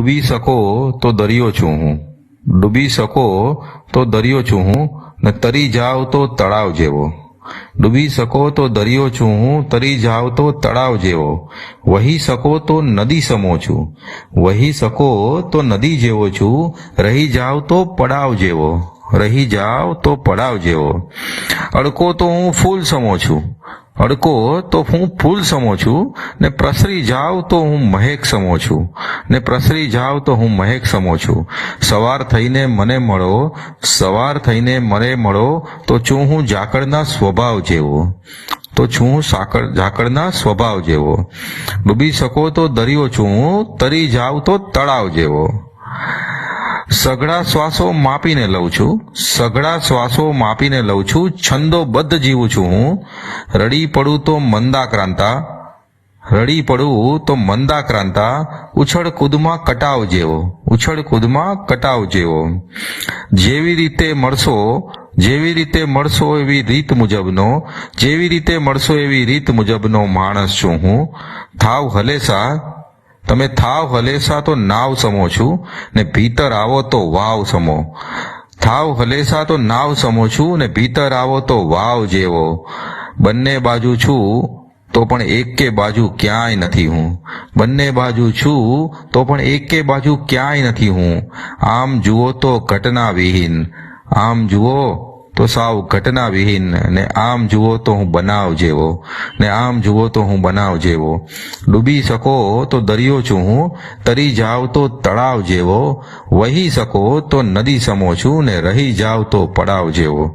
ડૂબી શકો તો દરિયો છું હું. ડૂબી શકો તો દરિયો છું હું ને તરી જાવ તો તળાવ જેવો. ડૂબી શકો તો દરિયો છું હું, તરી જાવ તો તળાવ જેવો. વહી શકો તો નદી સમો છું. વહી શકો તો નદી જેવો છું, રહી જાવ તો પડાવ જેવો. રહી જાવ તો પડાવ જેવો. અડકો તો હું ફૂલ સમો છું. અડકો તો હું ફૂલ સમો છું, ને પ્રસરી જાવ તો હું મહેક સમો છું, ને પ્રસરી જાવ તો હું મહેક સમો છું. સવાર થઈને મને મળો, સવાર થઈને મને મળો, તો છું હું ઝાકળના સ્વભાવ જેવો. તો છું હું સાકળ, ઝાકળના સ્વભાવ જેવો. ડૂબી શકો તો દરિયો છું તરી જાવ તો તળાવ જેવો. સઘળા શ્વાસો માપીને લઉં છું. સઘળા શ્વાસો માપીને લઉં છું. છંદોબદ્ધ જીવું છું હું. રડી પડું તો મંદાક્રાંતા. રડી પડું તો મંદાક્રાંતા. ઉછળ કૂદમાં કટાવ જેવો. ઉછળ કૂદમાં કટાવ જેવો. જેવી રીતે મળશો, જેવી રીતે મળશો એવી રીત મુજબનો, જેવી રીતે મળશો એવી રીત મુજબનો માણસ છું હું. થાવ હલેસા તમે થાવ હલેસા તો નાવ સમો છું, ને ભીતર આવો તો વાવ સમો. થાવ હલેસા તો નાવ સમો છું, ને ભીતર આવો તો વાવ જેવો. બંને બાજુ છું, તો પણ એકે બાજુ ક્યાંય નથી હું. બંને બાજુ છું, તો પણ એકે બાજુ ક્યાંય નથી હું. આમ જુઓ તો ઘટના વિહીન. આમ જુઓ તો સાવ ઘટના વિહીન ને આમ જુઓ તો હું બનાવ જેવો, ને આમ જુઓ તો હું બનાવ જેવો. ડૂબી શકો તો દરિયો છું હું, તરી જાવ તો તળાવ જેવો. વહી શકો તો નદી સમો છું ને રહી જાવ તો પડાવ જેવો.